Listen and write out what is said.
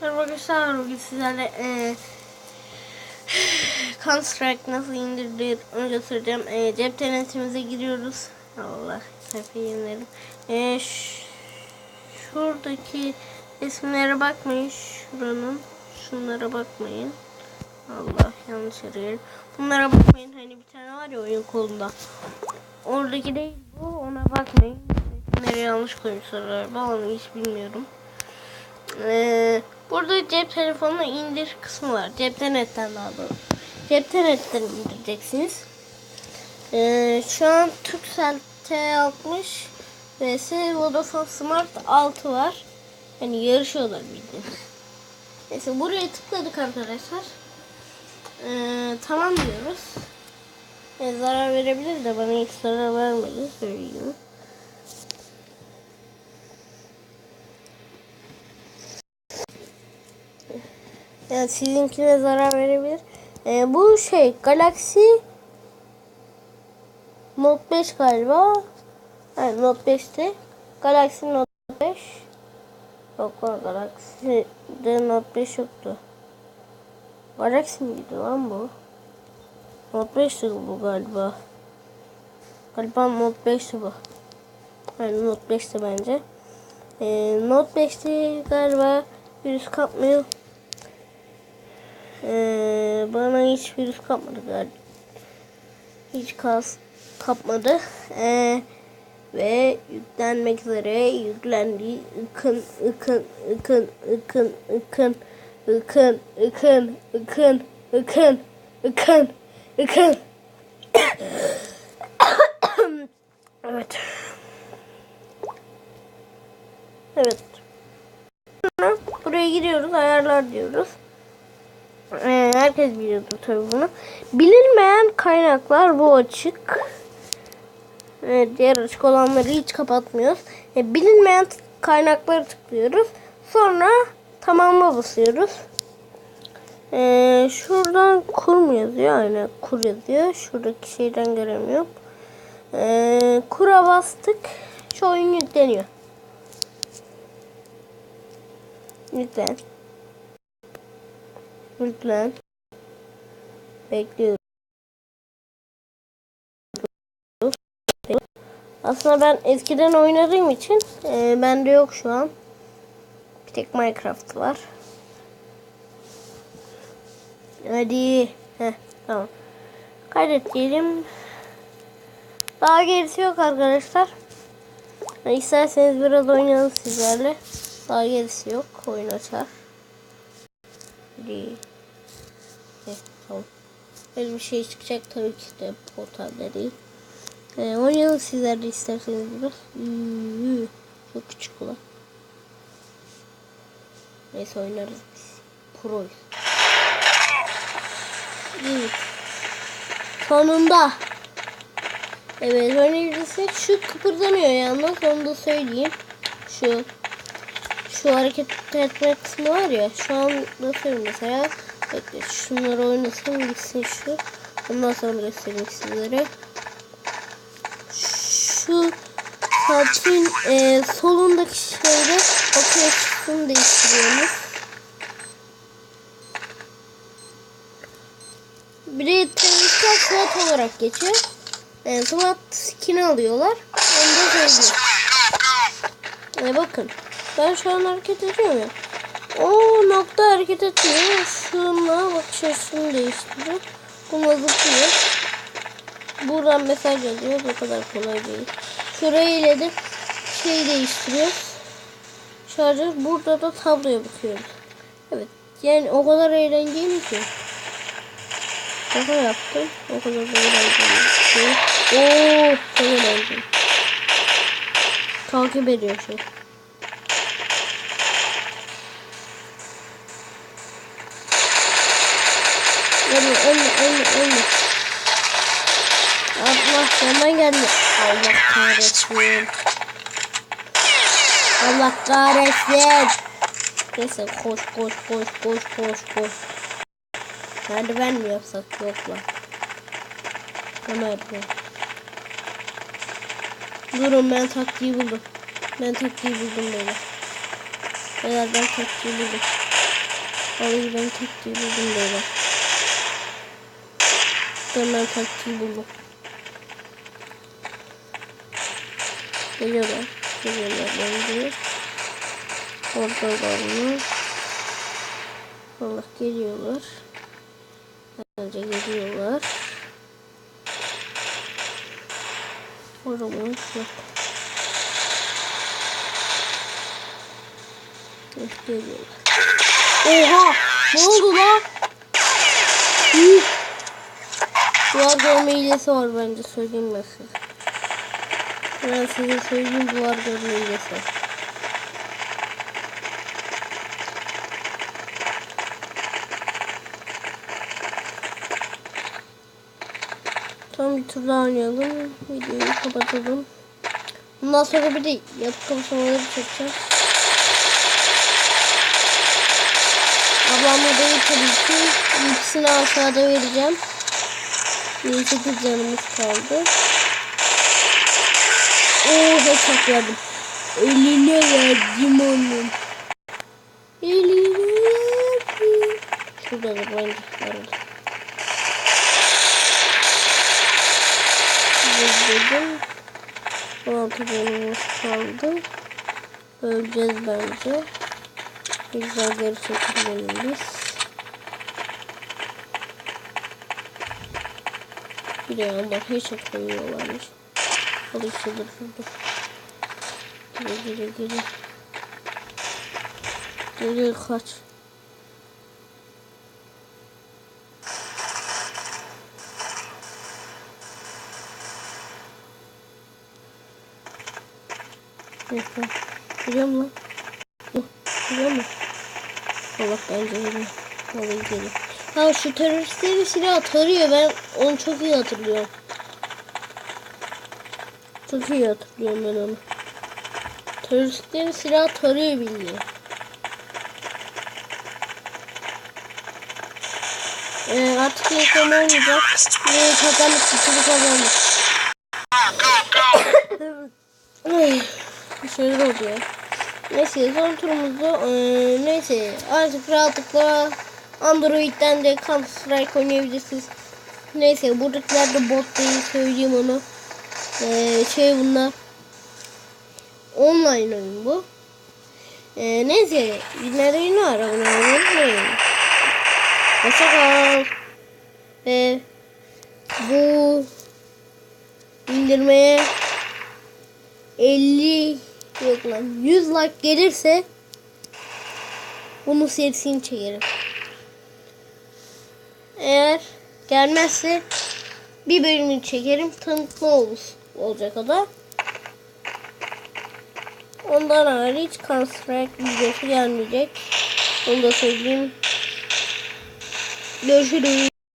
Merhaba arkadaşlar bugün sizlerle e, Strike nasıl indirilir onu göstereceğim. E, cep internetimize giriyoruz. Allah sayfayı yenilerim. E, şuradaki resimlere bakmayın. Şuranın şunlara bakmayın. Allah yanlış arıyorum. Bunlara bakmayın. Hani bir tane var ya oyun kolunda. Oradaki değil bu. Ona bakmayın. Resimleri yanlış koymuşlar galiba. Onu hiç bilmiyorum. Ee, burada cep telefonuna indir kısmı var. Cepten netten daha. Cepten netten indireceksiniz. Ee, şu an Turkcell T60 vs Vodafone Smart 6 var. Yani yarışıyorlar bildiğiniz. Neyse buraya tıkladık arkadaşlar. Ee, tamam diyoruz. Ee, zarar verebilir de bana hiç zarar vermedi söyleyeyim. Yani sizinkine zarar verebilir. Ee, bu şey Galaxy Note 5 galiba. Hayır Note 5'ti. Galaxy Note 5. Yok lan Galaxy'de Note 5 yoktu. Galaxy miydi lan bu? Note 5'ti bu galiba. Galiba Note 5'ti bu. Yani Note 5'ti bence. Ee, Note 5'ti galiba virüs kapmıyor. Ee, bana hiç virüs kapmadı galiba. Hiç kas kapmadı. Ee, ve yüklenmek üzere yüklendi. Ikın, ıkın, ıkın, ıkın, ıkın, ıkın, ıkın, ıkın, ıkın, ıkın, ıkın. evet. Evet. Buraya giriyoruz, ayarlar diyoruz. Herkes biliyordu tabii bunu. Bilinmeyen kaynaklar bu açık. Evet, diğer açık olanları hiç kapatmıyoruz. Ee, bilinmeyen kaynakları tıklıyoruz. Sonra tamamla basıyoruz. Ee, şuradan kur mu yazıyor? Aynen kur yazıyor. Şuradaki şeyden göremiyorum. Ee, kura bastık. Şu oyun yükleniyor. Yüklen. Yüklen. Bekliyorum. Aslında ben eskiden oynadığım için e, bende yok şu an. Bir tek Minecraft var. Hadi. Heh, tamam. Kaydet. Daha gerisi yok arkadaşlar. Yani İsterseniz biraz oynayalım sizlerle. Daha gerisi yok. Oyun açar. Hadi. Böyle bir şey çıkacak tabii ki de portalda değil. Ee, oynayalım sizler de isterseniz biraz. Üü, çok küçük ulan. Neyse oynarız biz. Proyuz. Evet. Sonunda. Evet oynayabilirsek şu kıpırdanıyor yalnız onu da söyleyeyim. Şu şu hareket etme kısmı var ya şu an nasıl mesela bekle şunları oynasın gitsin şu. Ondan sonra göstereyim sizlere. Şu saçın e, solundaki şeyde bakıyorsun değiştiriyoruz. Bir de temizlikler SWAT olarak geçiyor. E, SWAT skin alıyorlar. Onu da söyleyeyim. E, bakın ben şu an hareket ediyorum ya. O nokta hareket etmiyor. Şunla bakış açısını değiştiriyor. Buna zıplıyor. Buradan mesaj yazıyor. Bu kadar kolay değil. Şurayı ile de şey değiştiriyor. Şarjör. Burada da tabloya bakıyoruz. Evet. Yani o kadar eğlenceli ki. Şaka yaptım. O kadar da eğlenceli. Ooo. Çok eğlenceli. Takip ediyor şey. Ölme ölme ölme ölme. Allah yandan geldi. Allah kahretsin. Allah kahretsin. Neyse koş koş koş koş koş koş. Merdiven mi yapsak yok lan. Ne merdiven? Durun ben taktiği buldum. Ben taktiği buldum böyle. Beyler ben taktiği buldum. Vallahi ben taktiği buldum böyle. Ben taktiği buldum. Geliyorlar. Geliyorlar bence. Orada var Allah geliyorlar. Bence geliyorlar. Oramız yok. Geliyorlar. Oha! Ne oldu lan? Üf! Duvar görme hilesi var bence söyleyeyim ben size. Ben size söyleyeyim duvar görme hilesi var. Tam bir tur daha oynayalım. Videoyu kapatalım. Bundan sonra bir de yatıp kapışmaları çekeceğiz. Ablamla değil tabii ki. İkisini aşağıda vereceğim. 28 canımız kaldı. Oo verdim. Eline verdim onun. Eline verdim. Şurada da bence. Arada. Dedim. 16 canımız kaldı. Öleceğiz bence. Güzel geri çekilelim Bir de yandan hiç atlamıyorlarmış. Al işte dur şurada. Gire gire gire. Geri kaç. Neyse. Giriyor mu lan? Hı, Giriyor mu? Allah bence giriyor. Vallahi giriyor. Ha şu teröristleri silah tarıyor. Ben onu çok iyi hatırlıyorum. Çok iyi hatırlıyorum ben onu. Teröristlerin silah tarıyor bildiğin. Ee, artık reklam olmayacak. Ve kazandık. Bütünü kazandık. Bir şeyler oldu ya. Neyse son turumuzda eee, neyse artık rahatlıkla Android'den de Counter Strike oynayabilirsiniz. Neyse buradakiler de bot değil söyleyeyim onu. Eee, şey bunlar online oyun bu. Eee, neyse günlerde yine var abone olmayı Hoşçakal. Ve bu indirmeye 50 yok lan 100 like gelirse bunun serisini çekerim. Eğer gelmezse bir bölümünü çekerim. Tanıtma olur, olacak o da. Ondan hariç Counter-Strike videosu gelmeyecek. Onu da söyleyeyim. Görüşürüz.